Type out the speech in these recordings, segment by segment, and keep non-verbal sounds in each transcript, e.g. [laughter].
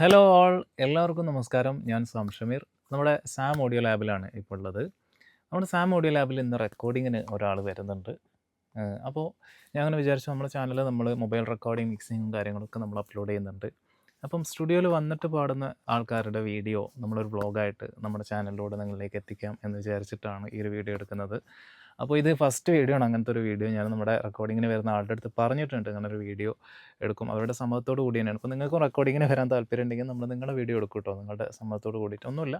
Hello all എല്ലാവർക്കും നമസ്കാരം. ഞാൻ സാം ഷമീർ. നമ്മുടെ സാം ഓഡിയോ ലാബിലാണ് ഇപ്പോൾ ഉള്ളത്. നമ്മുടെ സാം ഓഡിയോ ലാബിൽ ഇന്ന് റെക്കോർഡിങ്ങിന് ഒരാൾ വരുന്നുണ്ട്. അപ്പോൾ ഞാൻ അങ്ങനെ വിചാരിച്ചു നമ്മുടെ ചാനലിൽ നമ്മൾ മൊബൈൽ റെക്കോർഡിങ് മിക്സിങ്ങും കാര്യങ്ങളൊക്കെ നമ്മൾ അപ്ലോഡ് ചെയ്യുന്നുണ്ട്. അപ്പം സ്റ്റുഡിയോയിൽ വന്നിട്ട് പാടുന്ന ആൾക്കാരുടെ വീഡിയോ നമ്മളൊരു വ്ളോഗായിട്ട് നമ്മുടെ ചാനലിലൂടെ നിങ്ങളിലേക്ക് എത്തിക്കാം എന്ന് വിചാരിച്ചിട്ടാണ് ഈ ഒരു വീഡിയോ എടുക്കുന്നത്. അപ്പോൾ ഇത് ഫസ്റ്റ് വീഡിയോ ആണ് അങ്ങനത്തെ ഒരു വീഡിയോ. ഞാൻ നമ്മുടെ റെക്കോർഡിങ്ങിന് വരുന്ന ആളുടെ അടുത്ത് പറഞ്ഞിട്ടുണ്ട് അങ്ങനെ ഒരു വീഡിയോ എടുക്കും. അവരുടെ സമ്മതത്തോട് കൂടി തന്നെയാണ്. അപ്പോൾ നിങ്ങൾക്കും റെക്കോർഡിങ്ങിന് വരാൻ താല്പര്യം ഉണ്ടെങ്കിൽ നമ്മൾ നിങ്ങളുടെ വീഡിയോ എടുക്കും കേട്ടോ. നിങ്ങളുടെ സമ്മതത്തോട് കൂടിയിട്ട്. ഒന്നുമില്ല.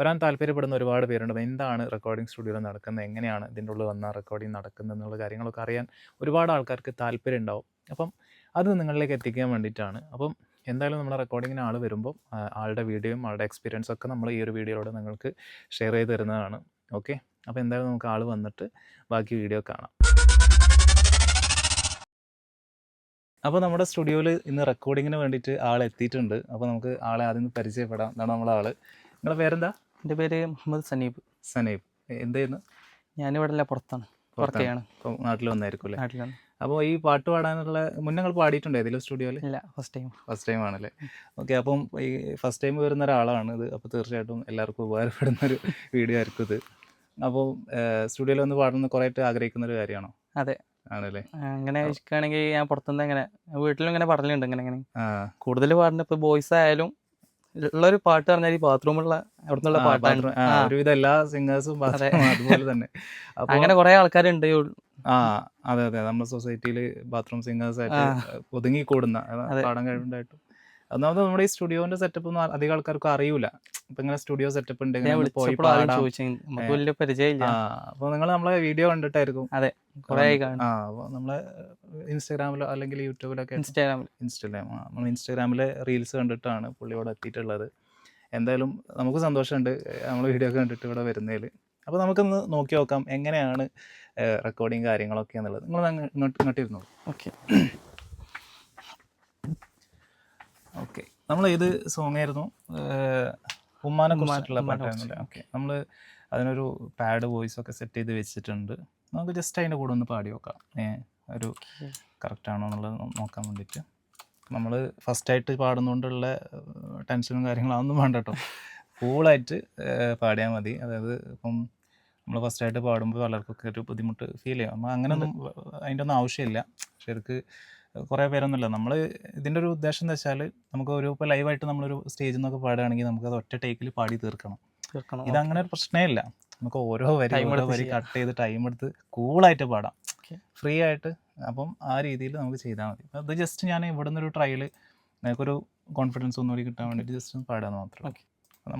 വരാൻ താല്പര്യപ്പെടുന്ന ഒരുപാട് പേരുണ്ട്. എന്താണ് റെക്കോർഡിംഗ് സ്റ്റുഡിയോ നടക്കുന്നത്? എങ്ങനെയാണ് ഇതിന്റെ ഉള്ളിൽ വന്ന റെക്കോർഡിംഗ് നടക്കുന്നത് എന്നുള്ള കാര്യങ്ങളൊക്കെ അറിയാൻ ഒരുപാട് ആൾക്കാർക്ക് താല്പര്യം ഉണ്ടാവും. അപ്പം അത് നിങ്ങളിലേക്ക് എത്തിക്കാൻ വേണ്ടിയിട്ടാണ്. അപ്പം എന്തായാലും നമ്മുടെ റെക്കോർഡിങ്ങിന് ആൾ വരുമ്പോൾ ആളുടെ വീഡിയോയും ആളുടെ എക്സ്പീരിയൻസ് ഒക്കെ നമ്മൾ ഈ ഒരു വീഡിയോയിലൂടെ നിങ്ങൾക്ക് ഷെയർ ചെയ്ത് തരുന്നതാണ്. ഓക്കെ അപ്പോൾ എന്തായാലും നമുക്ക് ആൾ വന്നിട്ട് ബാക്കി വീഡിയോ കാണാം. അപ്പോൾ നമ്മുടെ സ്റ്റുഡിയോയിൽ ഇന്ന് റെക്കോർഡിങ്ങിന് വേണ്ടിയിട്ട് ആൾ എത്തിയിട്ടുണ്ട്. അപ്പോൾ നമുക്ക് ആളെ ആദ്യം പരിചയപ്പെടാം. എന്താണ് നമ്മളെ ആൾ നിങ്ങളുടെ പേരെന്താ? എന്റെ പേര് മുഹമ്മദ് സനീബ്. സനീബ്. എന്തായിരുന്നു ഞാനിവിടെ അല്ല പുറത്താണ്. പുറത്തെയാണ്. ഇപ്പോൾ നാട്ടിൽ വന്നായിരിക്കും അല്ലേ? നാട്ടിലാണ്. അപ്പോൾ ഈ പാട്ട് പാടാനുള്ള മുന്നേ നിങ്ങൾ പാടിയിട്ടുണ്ടോ ഏതെങ്കിലും സ്റ്റുഡിയോയിൽ ഇല്ല ഫസ്റ്റ് ടൈം ഫസ്റ്റ് ടൈം ആണല്ലേ? ഓക്കെ അപ്പം ഈ ഫസ്റ്റ് ടൈം വരുന്ന ഒരാളാണ് ഇത്. അപ്പോൾ തീർച്ചയായിട്ടും എല്ലാവർക്കും ഉപകാരപ്പെടുന്ന ഒരു വീഡിയോ ആയിരിക്കും ഇത്. അപ്പോൾ സ്റ്റുഡിയോയിൽ വന്ന് പാടുന്ന കുറേയായിട്ട് ആഗ്രഹിക്കുന്ന ഒരു കാര്യമാണോ? അതെ. ആണല്ലേ. അങ്ങനെ ഇഷ്ടമാണെങ്കിൽ ഞാൻ പുറത്തുനിന്ന് അങ്ങനെ വീട്ടിലും ഇങ്ങനെ പാടലുണ്ട് ഇങ്ങനെ ഇങ്ങനെ. കൂടുതൽ പാടുന്ന ഇപ്പോൾ ബോയ്സ് ആയാലും ഉള്ളൊരു പാട്ട് പറഞ്ഞാൽ ഈ ബാത്റൂമുള്ള അവിടുന്നുള്ള പാട്ടാണ്. ഒരുവിധം എല്ലാ സിംഗേഴ്സും അതെ. അതുപോലെ തന്നെ. അങ്ങനെ കുറെ ആൾക്കാരുണ്ട് ആ അതെ അതെ. നമ്മുടെ സൊസൈറ്റിയിൽ ബാത്റൂം സിംഗേഴ്സ് ആയിട്ട്. ഒതുങ്ങി കൂടുന്ന പാടം പാടാൻ കഴിവുണ്ടായിട്ടും. ഒന്നാമത് നമ്മുടെ ഈ സ്റ്റുഡിയോന്റെ സെറ്റപ്പ് ഒന്നും അധികം ആൾക്കാർക്കും അറിയില്ല ഇപ്പൊ ഇങ്ങനെ സ്റ്റുഡിയോ സെറ്റപ്പ് ഉണ്ട് പോയി വലിയ പരിചയമില്ല. അപ്പൊ നിങ്ങൾ നമ്മളെ വീഡിയോ കണ്ടിട്ടായിരിക്കും. അതെ കാണും. ആ അപ്പോൾ നമ്മളെ ഇൻസ്റ്റാഗ്രാമിലോ അല്ലെങ്കിൽ യൂട്യൂബിലൊക്കെ ഇൻസ്റ്റാഗ്രാമിൽ ഇൻസ്റ്റാഗ്രാം നമ്മൾ ഇൻസ്റ്റാഗ്രാമിലെ റീൽസ് കണ്ടിട്ടാണ് പുള്ളിയോട് എത്തിയിട്ടുള്ളത്. എന്തായാലും നമുക്ക് സന്തോഷമുണ്ട് നമ്മൾ വീഡിയോ ഒക്കെ കണ്ടിട്ട് ഇവിടെ വരുന്നതിൽ അപ്പോൾ നമുക്കൊന്ന് നോക്കി നോക്കാം എങ്ങനെയാണ് റെക്കോർഡിങ് കാര്യങ്ങളൊക്കെ എന്നുള്ളത്. നിങ്ങൾ ഇങ്ങോട്ട് ഇങ്ങോട്ടിരുന്നു ഓക്കെ ഓക്കെ. നമ്മൾ ഏത് സോങ് ആയിരുന്നു? ഉമ്മാനെ കുറിച്ചിട്ടുള്ള പാട്ടായിരുന്നു പാട്ടായിരുന്നല്ലേ ഓക്കെ. നമ്മൾ അതിനൊരു പാഡ് വോയിസ് ഒക്കെ സെറ്റ് ചെയ്ത് വെച്ചിട്ടുണ്ട്. നമുക്ക് ജസ്റ്റ് അതിന്റെ കൂടെ ഒന്ന് പാടി നോക്കാം. ഏ ഒരു കറക്റ്റ് ആണോ എന്നുള്ളത് നോക്കാൻ വേണ്ടിയിട്ട്. നമ്മൾ ഫസ്റ്റായിട്ട് പാടുന്നതുകൊണ്ടുള്ള ടെൻഷനും കാര്യങ്ങളൊന്നും വേണ്ട കേട്ടോ കൂളായിട്ട് പാടിയാൽ മതി. അതായത് ഇപ്പം നമ്മൾ ഫസ്റ്റായിട്ട് പാടുമ്പോൾ പലർക്കൊക്കെ ഒരു ബുദ്ധിമുട്ട് ഫീൽ ചെയ്യും. നമ്മൾ അങ്ങനെയൊന്നും അതിന്റെ ഒന്നും ആവശ്യമില്ല. ശരിക്ക് കുറേ പേരൊന്നുമില്ല. നമ്മൾ ഇതിന്റെ ഒരു ഉദ്ദേശം എന്ന് വെച്ചാൽ നമുക്ക് ഒരു ഇപ്പോൾ ലൈവായിട്ട് നമ്മളൊരു സ്റ്റേജിൽ നിന്നൊക്കെ പാടുകയാണെങ്കിൽ നമുക്ക് അത് ഒറ്റ ടേക്കിൽ പാടി തീർക്കണം. തീർക്കണം ഇത് അങ്ങനെ ഒരു പ്രശ്നമേ ഇല്ല. നമുക്ക് ഓരോ വരി ഓരോ വരി കട്ട് ചെയ്ത് ടൈം എടുത്ത് കൂളായിട്ട് പാടാം. ഫ്രീ ആയിട്ട് അപ്പം ആ രീതിയിൽ നമുക്ക് ചെയ്താൽ മതി. അത് ജസ്റ്റ് ഞാൻ ഇവിടെ നിന്നൊരു ട്രയൽ നിങ്ങൾക്കൊരു കോൺഫിഡൻസ് ഒന്നുകൂടി കിട്ടാൻ വേണ്ടിയിട്ട് ജസ്റ്റ് ഒന്ന് പാടാന്ന് മാത്രം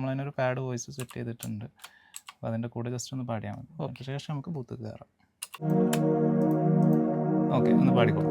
അതിനൊരു പാഡ് വോയിസ് സെറ്റ് ചെയ്തിട്ടുണ്ട്. അപ്പോൾ അതിന്റെ കൂടെ ജസ്റ്റ് ഒന്ന് പാടിയാൽ മതി. അതിന് ശേഷം നമുക്ക് ബൂത്ത് കയറാം. ഓക്കെ ഒന്ന് പാടിക്കോളൂ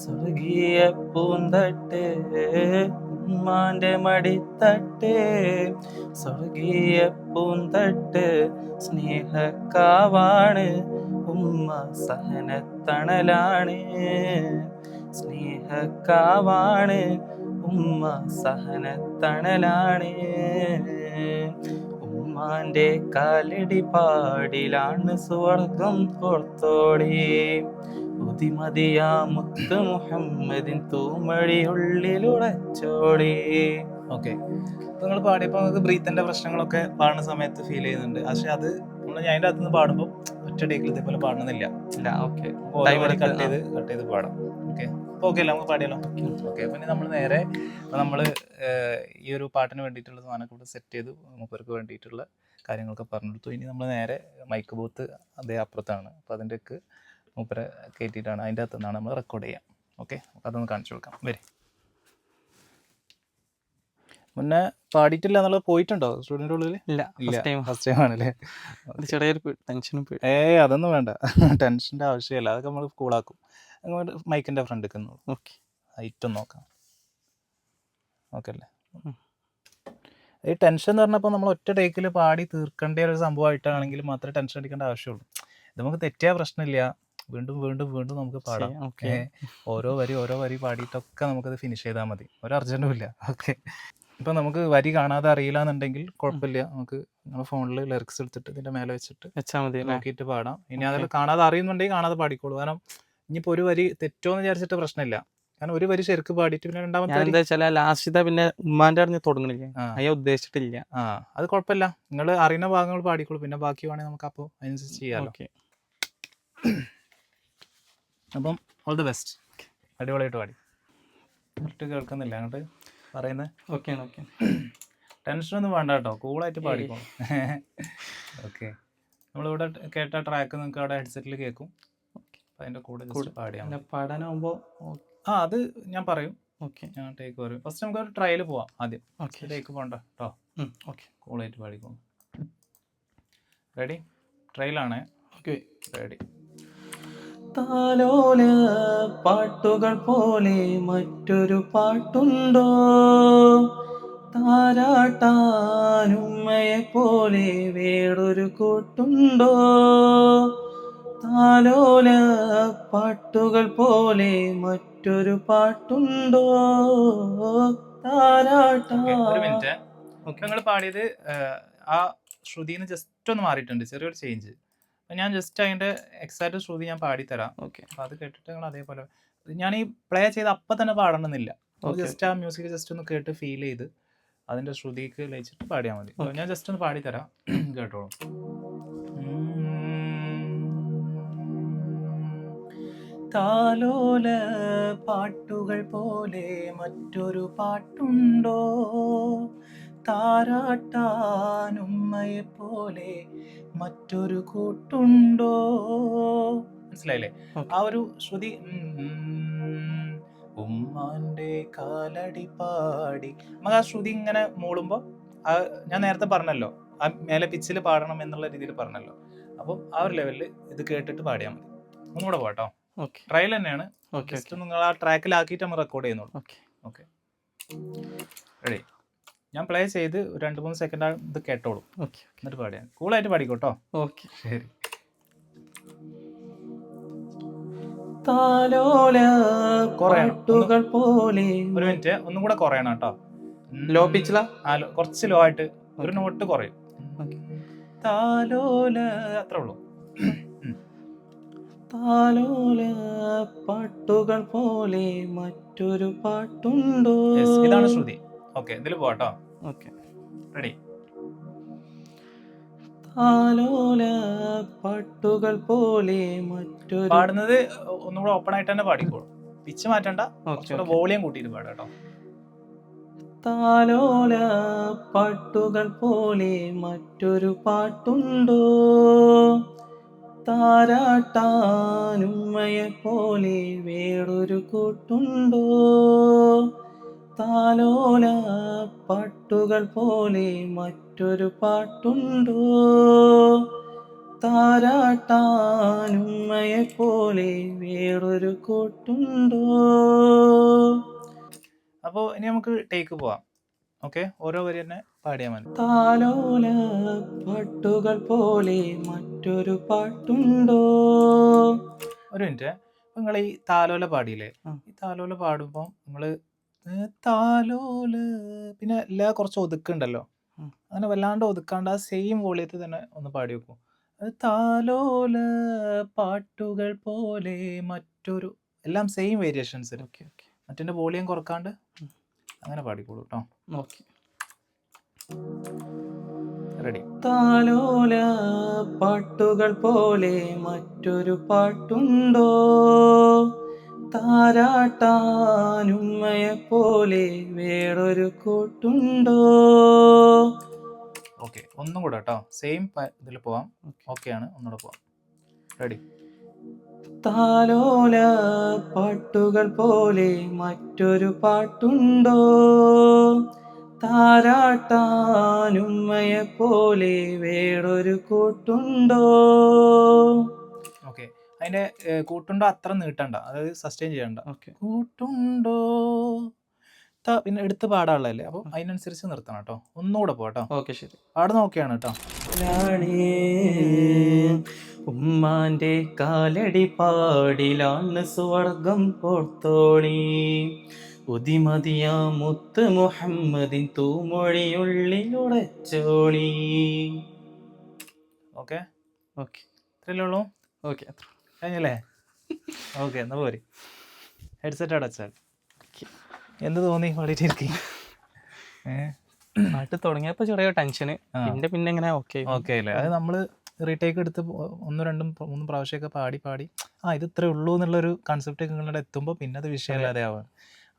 സ്വർഗീയ പൂന്തട്ട് ഉമ്മാന്റെ മടിത്തട്ട്. സ്വർഗീയ പൂന്തട്ട് സ്നേഹക്കാവാണ് ഉമ്മ സഹനത്തണലാണ്. സ്നേഹക്കാവാണ് ഉമ്മ സഹനത്തണലാണ്. ഉമ്മാന്റെ കാലടി പാടിലാണ് സ്വർഗം ഓർത്തോളി മുത്ത് മുഹമ്മദിൻ ഓക്കെ നിങ്ങൾ പാടിയപ്പോൾ നമുക്ക് ബ്രീത്തിന്റെ പ്രശ്നങ്ങളൊക്കെ പാടുന്ന സമയത്ത് ഫീൽ ചെയ്യുന്നുണ്ട്. പക്ഷെ അത് നമ്മൾ ഞാൻ അതിന്റെ അകത്തുനിന്ന് പാടുമ്പോൾ ഒറ്റ ടേക്കിൽ ഇതേപോലെ പാടുന്നില്ല ഇല്ല ഓക്കെ കട്ട് ചെയ്ത് കട്ട് ചെയ്ത് പാടാം. ഓക്കെ ഓക്കെ അല്ല നമുക്ക് പാടിയാലോ ഓക്കെ പിന്നെ നമ്മൾ നേരെ നമ്മൾ ഈ ഒരു പാട്ടിന് വേണ്ടിയിട്ടുള്ള സാധനം കൂടെ സെറ്റ് ചെയ്ത് മൂപ്പർക്ക് വേണ്ടിയിട്ടുള്ള കാര്യങ്ങളൊക്കെ പറഞ്ഞെടുത്തു ഇനി നമ്മൾ നേരെ മൈക്ക് ബൂത്ത് അതേ അപ്പുറത്താണ്. അപ്പോൾ അതിന്റെക്ക് മൂപ്പരെ കയറ്റിയിട്ടാണ് അതിന്റെ അകത്ത് നിന്നാണ് നമ്മൾ റെക്കോർഡ് ചെയ്യാം. ഓക്കെ അതൊന്ന് കാണിച്ചു കൊടുക്കാം. വരെ. മുന്നേ പാടിയിട്ടില്ല എന്നുള്ളത് പോയിട്ടുണ്ടോ സ്റ്റുഡിയോന്റെ ഉള്ളിൽ ഇല്ല ഫസ്റ്റ് ടൈം ഫസ്റ്റ് ടൈം ആണല്ലേ? ചെറിയൊരു ടെൻഷനും ഏയ് അതൊന്നും വേണ്ട. ടെൻഷന്റെ ആവശ്യമില്ല. അതൊക്കെ നമ്മൾ കൂളാക്കും അങ്ങോട്ട് മൈക്കിന്റെ ഫ്രണ്ട് നിന്നു ഓക്കെ ഹൈറ്റും നോക്കാം. ഓക്കെ അല്ലേ? ഈ ടെൻഷൻ എന്ന് പറഞ്ഞപ്പോൾ നമ്മൾ ഒറ്റ ടേക്കിൽ പാടി തീർക്കേണ്ട ഒരു സംഭവമായിട്ടാണെങ്കിൽ മാത്രമേ ടെൻഷൻ അടിക്കേണ്ട ആവശ്യമുള്ളൂ. നമുക്ക് തെറ്റിയ പ്രശ്നമില്ല. വീണ്ടും വീണ്ടും വീണ്ടും നമുക്ക് പാടാം. ഓക്കെ ഓരോ വരി ഓരോ വരി പാടിയിട്ടൊക്കെ നമുക്കത് ഫിനിഷ് ചെയ്താൽ മതി. ഒരു അർജന്റും ഇല്ല. ഓക്കെ. ഇപ്പം നമുക്ക് വരി കാണാതെ അറിയില്ല എന്നുണ്ടെങ്കിൽ കുഴപ്പമില്ല. നമുക്ക് നമ്മുടെ ഫോണിൽ ലിറിക്സ് എടുത്തിട്ട് ഇതിന്റെ മേലെ വെച്ചിട്ട് വെച്ചാൽ മതി നോക്കിയിട്ട് പാടാം. ഇനി. അതിൽ കാണാതെ അറിയുന്നുണ്ടെങ്കിൽ കാണാതെ പാടിക്കോളൂ. കാരണം ഇനിയിപ്പോൾ ഒരു വരി തെറ്റോന്ന് വിചാരിച്ചിട്ട് പ്രശ്നമില്ല. കാരണം ഒരു വരി ശരിക്ക് പാടിയിട്ട് പിന്നെ രണ്ടാമത്തെ എന്താ വെച്ചാൽ ലാസ്റ്റ് പിന്നെ ഉമ്മാന്റെ അറിഞ്ഞ് തുടങ്ങണില്ല അയ്യാ ഉദ്ദേശിച്ചിട്ടില്ല. ആ അത് കുഴപ്പമില്ല. നിങ്ങൾ അറിയുന്ന ഭാഗങ്ങൾ പാടിക്കോളൂ. പിന്നെ ബാക്കി വേണമെങ്കിൽ നമുക്ക് അപ്പോൾ അതിനനുസരിച്ച് ചെയ്യാമല്ലോ ഓക്കെ അപ്പം ഓൾ ദി ബെസ്റ്റ് അടിപൊളിയായിട്ട് പാടി. കറക്റ്റ് കേൾക്കുന്നില്ല. അങ്ങോട്ട് പറയുന്നത് ഓക്കെ ഓക്കെ ടെൻഷനൊന്നും വേണ്ട കേട്ടോ. കൂളായിട്ട് പാടിക്കോ. [laughs] ഓക്കെ നമ്മളിവിടെ കേട്ട ട്രാക്ക് നിങ്ങൾക്ക് അവിടെ ഹെഡ്സെറ്റിൽ കേൾക്കും. അപ്പം അതിന്റെ കൂടെ. പാടിയാൽ. പിന്നെ ആ അത് ഞാൻ പറയും. ഓക്കെ ഞാൻ ടേക്ക് പറയും ഫസ്റ്റ് നമുക്ക് ഒരു ട്രയൽ പോവാം ആദ്യം. ഓക്കെ ടേക്ക് പോകണ്ട കേട്ടോ. ഓക്കെ കൂളായിട്ട് പാടിക്കോ. റെഡി ട്രയലാണ് ഓക്കെ റെഡി താലോല പാട്ടുകൾ പോലെ മറ്റൊരു പാട്ടുണ്ടോ? താരാട്ടാനുമ്മയെ പോലെ വേറൊരു കൂട്ടുണ്ടോ? താലോല പാട്ടുകൾ പോലെ മറ്റൊരു പാട്ടുണ്ടോ? താരാട്ടാ ഒരു നിങ്ങൾ പാടിയത് ആ ശ്രുതിന്ന് ജസ്റ്റ് ഒന്ന് മാറിയിട്ടുണ്ട് ചെറിയൊരു ചേഞ്ച് ഞാൻ ജസ്റ്റ് അതിന്റെ എക്സാക്ട് ശ്രുതി ഞാൻ പാടിത്തരാം. ഓക്കെ അപ്പോൾ അത് കേട്ടിട്ട് നിങ്ങൾ അതേപോലെ ഞാൻ ഈ പ്ലേ ചെയ്ത് അപ്പം തന്നെ പാടണമെന്നില്ല. ജസ്റ്റ് ആ മ്യൂസിക് ജസ്റ്റ് ഒന്ന് കേട്ട് ഫീൽ ചെയ്ത് അതിന്റെ ശ്രുതിക്ക് ലയിച്ചിട്ട് പാടിയാൽ മതി. ഞാൻ ജസ്റ്റ് ഒന്ന് പാടിത്തരാം. [clears throat] കേട്ടോളൂ. താലോല പാട്ടുകൾ പോലെ മറ്റൊരു പാട്ടുണ്ടോ? താരാട്ടാനുമ്മയെ പോലെ മറ്റൊരു കൂട്ടുണ്ടോ? മനസ്സിലായില്ലേ? ആ ഒരു ശ്രുതി ഉമ്മാന്റെ കാലടി പാടി. നമുക്ക് ആ ശ്രുതി ഇങ്ങനെ മൂളുമ്പോൾ ആ ഞാൻ നേരത്തെ പറഞ്ഞല്ലോ ആ മേലെ പിച്ചിൽ പാടണം എന്നുള്ള രീതിയിൽ പറഞ്ഞല്ലോ. അപ്പം ആ ഒരു ലെവലിൽ ഇത് കേട്ടിട്ട് പാടിയാൽ മതി. ഒന്നുകൂടെ പോട്ടോ ട്രയൽ തന്നെയാണ്. ഓക്കെ ജസ്റ്റ് നിങ്ങൾ ആ ട്രാക്കിലാക്കിയിട്ട് നമ്മൾ റെക്കോർഡ് ചെയ്യുന്നുള്ളൂ. ഓക്കെ. ഓക്കെ. റെഡി. ഞാൻ പ്ലേ ചെയ്ത് ഒരു രണ്ട് മൂന്ന് സെക്കൻഡ് ഇത് കേട്ടോളൂ. ഓക്കെ എന്നിട്ട് പാടിയാൽ കൂളായിട്ട് പാടിക്കോട്ടോ ഓക്കെ ശരി. പാട്ടുകൾ പോലെ. ഒരു മിനിറ്റ് ഒന്നും കൂടെ കുറയണം കേട്ടോ ലോ? പിച്ചില കുറച്ച് ലോ ആയിട്ട് ഒരു നോട്ട് കുറയും. താലോല അത്രേ ഉള്ളൂ. താലോല പാട്ടുകൾ പോലെ മറ്റൊരു പാട്ടുണ്ടോ? ഇതാണ് ശ്രുതി. ഓക്കെ ഇതിൽ പോട്ടോ ഓക്കെ. റെഡി താലോല പാട്ടുകൾ പോലെ മറ്റൊരു പാടുന്നത് ഒന്നുകൂടെ ഓപ്പൺ ആയിട്ട് തന്നെ പാടിക്കോളൂ. പിച്ച് മാറ്റണ്ട. കുറച്ചുകൂടെ വോളിയം കൂട്ടിയിട്ട് പാടാം കേട്ടോ. താലോല പാട്ടുകൾ പോലെ മറ്റൊരു പാട്ടുണ്ടോ? താരാട്ടാനുമ്മയെ പോലെ വേറൊരു കൂട്ടുണ്ടോ? താലോല പാട്ടുകൾ പോലെ മറ്റൊരു പാട്ടുണ്ടോ? താരാട്ടാനുമ്മയെ പോലെ വേറൊരു കൂട്ടുണ്ടോ? അപ്പോ ഇനി നമുക്ക് ടേക്ക് പോവാം. ഓക്കെ ഓരോ വരി തന്നെ പാടിയാൽ മതി. താലോല പാട്ടുകൾ പോലെ മറ്റൊരു പാട്ടുണ്ടോ? ഒരു മിനിറ്റ് നിങ്ങൾ ഈ താലോല പാടിയില്ലേ? ഈ താലോല പാടുമ്പോൾ നിങ്ങൾ താലോല പിന്നെ എല്ലാ കുറച്ച് ഒതുക്കുണ്ടല്ലോ. അങ്ങനെ വല്ലാണ്ട് ഒതുക്കാണ്ട് ആ സെയിം വോളിയത്തിൽ തന്നെ ഒന്ന് പാടി വെക്കും താലോൽ താലോല പാട്ടുകൾ പോലെ മറ്റൊരു എല്ലാം സെയിം വേരിയേഷൻസ് ഓക്കെ ഓക്കെ. മറ്റേ വോളിയം കുറക്കാണ്ട്. അങ്ങനെ പാടിക്കോളൂ കേട്ടോ ഓക്കെ. റെഡി താലോല പാട്ടുകൾ പോലെ മറ്റൊരു പാട്ടുണ്ടോ? താരാട്ടാനുമ്മയെ പോലെ വേറൊരു കൂട്ടുണ്ടോ? ഓക്കെ ഒന്നും കൂടെ കേട്ടോ സെയിം ഇതിൽ പോവാം. ഓക്കെ ആണ്. ഒന്നുകൂടെ പോവാം. റെഡി താലോല പാട്ടുകൾ പോലെ മറ്റൊരു പാട്ടുണ്ടോ? താരാട്ടാനുമ്മയെ പോലെ വേറൊരു കൂട്ടുണ്ടോ? അതിന്റെ കൂട്ടുണ്ടോ അത്ര നീട്ടണ്ട. അതായത് സസ്റ്റെയിൻ ചെയ്യണ്ട. ഓക്കെ. കൂട്ടുണ്ടോ? പിന്നെ എടുത്ത് പാടാനുള്ളതല്ലേ. അപ്പോൾ അതിനനുസരിച്ച് നിർത്തണം കേട്ടോ. ഒന്നുകൂടെ പോട്ടോ ഓക്കെ ശരി. പാടുന്ന ഓക്കെയാണ് കേട്ടോ. ഉമ്മാന്റെ കാലടി പാടിലാണ് സ്വർഗം പോർത്തോളി ഉദിമതിയാ മുത്ത് മുഹമ്മദിൻ തൂമൊഴിയുള്ളിലുടച്ചോളി ഓക്കെ. ഓക്കെ. ഇത്രയല്ലേ ഉള്ളൂ? ഓക്കെ കഴിഞ്ഞല്ലേ? ഓക്കെ എന്നാ പോരി. ഹെഡ്സെറ്റ് അടച്ചാൽ എന്ത് തോന്നി പാടിയിട്ടിരിക്കും? ഏഹ് പാട്ട് തുടങ്ങിയപ്പോ ചെറിയ ടെൻഷൻ. പിന്നെ പിന്നെ ഇങ്ങനെ ഓക്കെ ഓക്കെ അല്ലേ? അത് നമ്മൾ റീടേക്ക് എടുത്ത് ഒന്നും രണ്ടും മൂന്നും പ്രാവശ്യമൊക്കെ പാടി പാടി. ആ ഇത് ഇത്രേ ഉള്ളൂ എന്നുള്ളൊരു കൺസെപ്റ്റ് നിങ്ങളുടെ എത്തുമ്പോൾ പിന്നെ അത് വിഷയമല്ലാതെ ആവാം.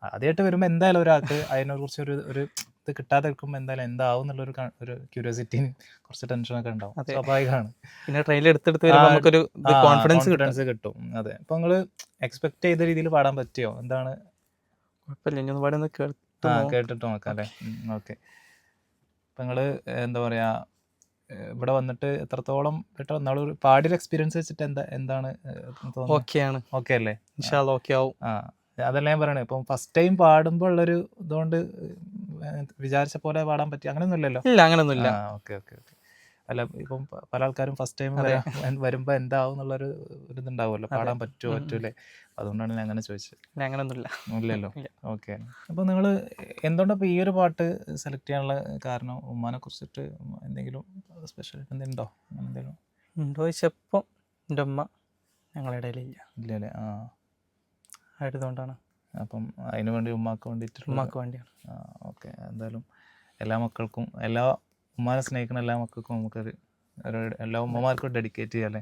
ആദ്യമായിട്ട് വരുമ്പോൾ എന്തായാലും ഒരാൾക്ക് അതിനെക്കുറിച്ച് ഒരു ഒരു ഇത് കിട്ടാതെ നിൽക്കുമ്പോൾ എന്തായാലും എന്താവും എന്നുള്ളൊരു ഒരു ക്യൂരിയോസിറ്റിയും കുറച്ച് ടെൻഷനൊക്കെ ഉണ്ടാവും. സ്വാഭാവികമാണ്. പിന്നെ ട്രെയിനിൽ എടുത്തെടുത്ത് വരുമ്പോൾ നമുക്കൊരു കോൺഫിഡൻസ് കിട്ടും. കോൺഫിഡൻസ് കിട്ടും. അതെ. അപ്പൊ നിങ്ങൾ എക്സ്പെക്ട് ചെയ്ത രീതിയിൽ പാടാൻ പറ്റിയോ? എന്താണ്? കുഴപ്പമില്ല. ഇനി ഒന്ന് കേട്ടിട്ട് നോക്കാം അല്ലേ? ഓക്കെ. അപ്പം നിങ്ങൾ എന്താ പറയുക ഇവിടെ വന്നിട്ട് എത്രത്തോളം കേട്ടോ നമ്മളൊരു പാടിയൊരു എക്സ്പീരിയൻസ് വെച്ചിട്ട് എന്താ എന്താണ് ഓക്കെയാണ്. ഓക്കെ അല്ലേ? ഓക്കെ ആവും. ആ അതല്ല ഞാൻ പറയണേ. ഇപ്പം ഫസ്റ്റ് ടൈം പാടുമ്പോൾ ഉള്ളൊരു ഇതുകൊണ്ട് വിചാരിച്ച പോലെ പാടാൻ പറ്റി. അങ്ങനെയൊന്നും ഇല്ലല്ലോ ഇല്ല അങ്ങനെയൊന്നുമില്ല. Okay okay okay. അല്ല ഇപ്പം പല ആൾക്കാരും ഫസ്റ്റ് ടൈം വരുമ്പോ വരുമ്പോൾ എന്താവും എന്നുള്ളൊരു ഇതുണ്ടാവുമല്ലോ. പാടാൻ പറ്റുമോ. പറ്റൂലേ? അതുകൊണ്ടാണ് ഞാൻ അങ്ങനെ ചോദിച്ചത്. ഇല്ല അങ്ങനൊന്നുമില്ല ഇല്ലല്ലോ? ഇല്ല. ഓക്കെ. അപ്പോൾ നിങ്ങൾ എന്തുകൊണ്ടപ്പോ ഈ ഒരു പാട്ട് സെലക്ട് ചെയ്യാനുള്ള കാരണം? ഉമ്മാനെ കുറിച്ചിട്ട് എന്തെങ്കിലും സ്പെഷ്യൽ അങ്ങനെ എന്തെങ്കിലും? ഉണ്ടോ ചോദിച്ചപ്പോൾ എന്റെ ഉമ്മ ഞങ്ങളുടെ ഇടയിലില്ല. ഇല്ലല്ലേ ആ. ആയതുകൊണ്ടാണ് അപ്പം അതിനു വേണ്ടി ഉമ്മാക്ക് വേണ്ടിയിട്ട് ഉമ്മാക്ക് വേണ്ടിയാണ്. ഓക്കെ. എന്തായാലും എല്ലാ മക്കൾക്കും എല്ലാ ഉമ്മാനെ സ്നേഹിക്കുന്ന എല്ലാ മക്കൾക്കും നമുക്കൊരു ഒരു എല്ലാ ഉമ്മമാർക്കും ഡെഡിക്കേറ്റ് ചെയ്യാല്ലേ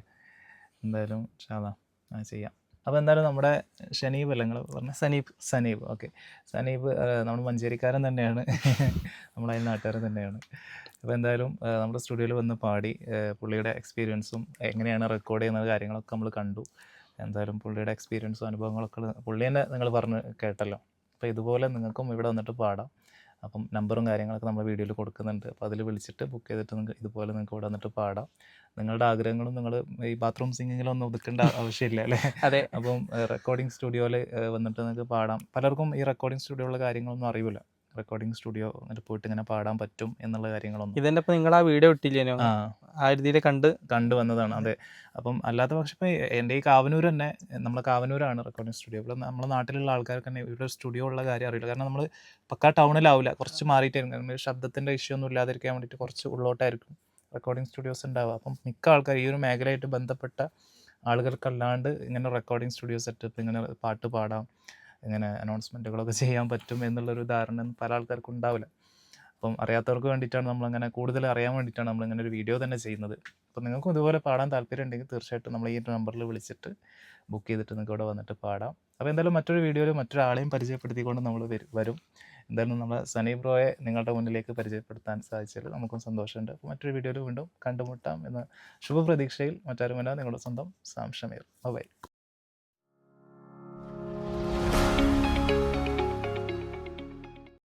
എന്തായാലും ഷാദാ ആ ചെയ്യാം. അപ്പോൾ എന്തായാലും നമ്മുടെ ഷനീബ് അല്ലേ നിങ്ങൾ പറഞ്ഞ? സനീബ്. സനീബ് ഓക്കെ. സനീബ് നമ്മൾ മഞ്ചേരിക്കാരൻ തന്നെയാണ്. നമ്മൾ നാട്ടുകാരൻ തന്നെയാണ്. അപ്പോൾ എന്തായാലും നമ്മുടെ സ്റ്റുഡിയോയിൽ വന്ന് പാടി പുള്ളിയുടെ എക്സ്പീരിയൻസും എങ്ങനെയാണ് റെക്കോർഡ് ചെയ്യുന്ന കാര്യങ്ങളൊക്കെ നമ്മൾ കണ്ടു. എന്തായാലും പുള്ളിയുടെ എക്സ്പീരിയൻസും അനുഭവങ്ങളൊക്കെ പുള്ളി തന്നെ നിങ്ങൾ പറഞ്ഞ് കേട്ടല്ലോ. അപ്പോൾ ഇതുപോലെ നിങ്ങൾക്കും ഇവിടെ വന്നിട്ട് പാടാം. അപ്പം നമ്പറും കാര്യങ്ങളൊക്കെ നമ്മൾ വീഡിയോയിൽ കൊടുക്കുന്നുണ്ട്. അപ്പോൾ അതിൽ വിളിച്ചിട്ട് ബുക്ക് ചെയ്തിട്ട് നിങ്ങൾക്ക് ഇതുപോലെ നിങ്ങൾക്ക് ഇവിടെ വന്നിട്ട് പാടാം. നിങ്ങളുടെ ആഗ്രഹങ്ങളും നിങ്ങൾ ഈ ബാത്റൂം സിംഗിങ്ങിലൊന്നും ഒതുക്കേണ്ട ആവശ്യമില്ല അല്ലേ? അതെ. അപ്പം റെക്കോർഡിംഗ് സ്റ്റുഡിയോയിൽ വന്നിട്ട് നിങ്ങൾക്ക് പാടാം. പലർക്കും ഈ റെക്കോർഡിംഗ് സ്റ്റുഡിയോയിലുള്ള കാര്യങ്ങളൊന്നും അറിയില്ല റെക്കോർഡിംഗ് സ്റ്റുഡിയോ എന്നിട്ട് പോയിട്ട് ഇങ്ങനെ പാടാൻ പറ്റും എന്നുള്ള കാര്യങ്ങളൊന്നും. ഇതന്നെ ഇപ്പൊ നിങ്ങൾ ആ വീഡിയോ ഇട്ടില്ലേനോ? ആ. ആ രീതിയിൽ കണ്ട്. കണ്ടു വന്നതാണ് അതെ. അപ്പം അല്ലാത്ത പക്ഷേ ഇപ്പം എന്റെ ഈ കാവനൂർ തന്നെ നമ്മളെ കാവനൂരാണ് റെക്കോർഡിംഗ് സ്റ്റുഡിയോ ഇവിടെ നമ്മുടെ നാട്ടിലുള്ള ആൾക്കാർക്ക് തന്നെ ഇവിടെ സ്റ്റുഡിയോ ഉള്ള കാര്യം അറിയില്ല. കാരണം നമ്മൾ പക്കാ ടൗണിലാവില്ല കുറച്ച് മാറിയിട്ടായിരിക്കും. കാരണം ശബ്ദത്തിന്റെ ഇഷ്യൂ ഒന്നും ഇല്ലാതിരിക്കാൻ വേണ്ടിയിട്ട് കുറച്ച് ഉള്ളോട്ടായിരിക്കും റെക്കോർഡിംഗ് സ്റ്റുഡിയോസ് ഉണ്ടാവുക. അപ്പം മിക്ക ആൾക്കാർ ഈ ഒരു മേഖലയായിട്ട് ബന്ധപ്പെട്ട ആളുകൾക്കല്ലാണ്ട് ഇങ്ങനെ റെക്കോർഡിംഗ് സ്റ്റുഡിയോ സെറ്റപ്പ് ഇങ്ങനെ പാട്ട് പാടാം. ഇങ്ങനെ അനൗൺസ്മെന്റുകളൊക്കെ ചെയ്യാൻ പറ്റും എന്നുള്ളൊരു ധാരണ പല ആൾക്കാർക്കും ഉണ്ടാവില്ല. അപ്പം അറിയാത്തവർക്ക് വേണ്ടിയിട്ടാണ് നമ്മളങ്ങനെ കൂടുതൽ അറിയാൻ വേണ്ടിയിട്ടാണ് നമ്മളിങ്ങനെ ഒരു വീഡിയോ തന്നെ ചെയ്യുന്നത്. അപ്പം നിങ്ങൾക്കും ഇതുപോലെ പാടാൻ താല്പര്യം ഉണ്ടെങ്കിൽ തീർച്ചയായിട്ടും നമ്മൾ ഈ നമ്പറിൽ വിളിച്ചിട്ട് ബുക്ക് ചെയ്തിട്ട് നിങ്ങൾക്ക് ഇവിടെ വന്നിട്ട് പാടാം. അപ്പോൾ എന്തായാലും മറ്റൊരു വീഡിയോയിൽ മറ്റൊരാളെയും പരിചയപ്പെടുത്തിക്കൊണ്ട് നമ്മൾ വരും എന്തായാലും നമ്മൾ സനി ബ്രോയെ നിങ്ങളുടെ മുന്നിലേക്ക് പരിചയപ്പെടുത്താൻ സാധിച്ചതിൽ നമുക്കും സന്തോഷമുണ്ട്. അപ്പോൾ മറ്റൊരു വീഡിയോയിൽ വീണ്ടും കണ്ടുമുട്ടാം എന്ന ശുഭപ്രതീക്ഷയിൽ മറ്റാരുമല്ല. നിങ്ങളുടെ സ്വന്തം സാം ബൈ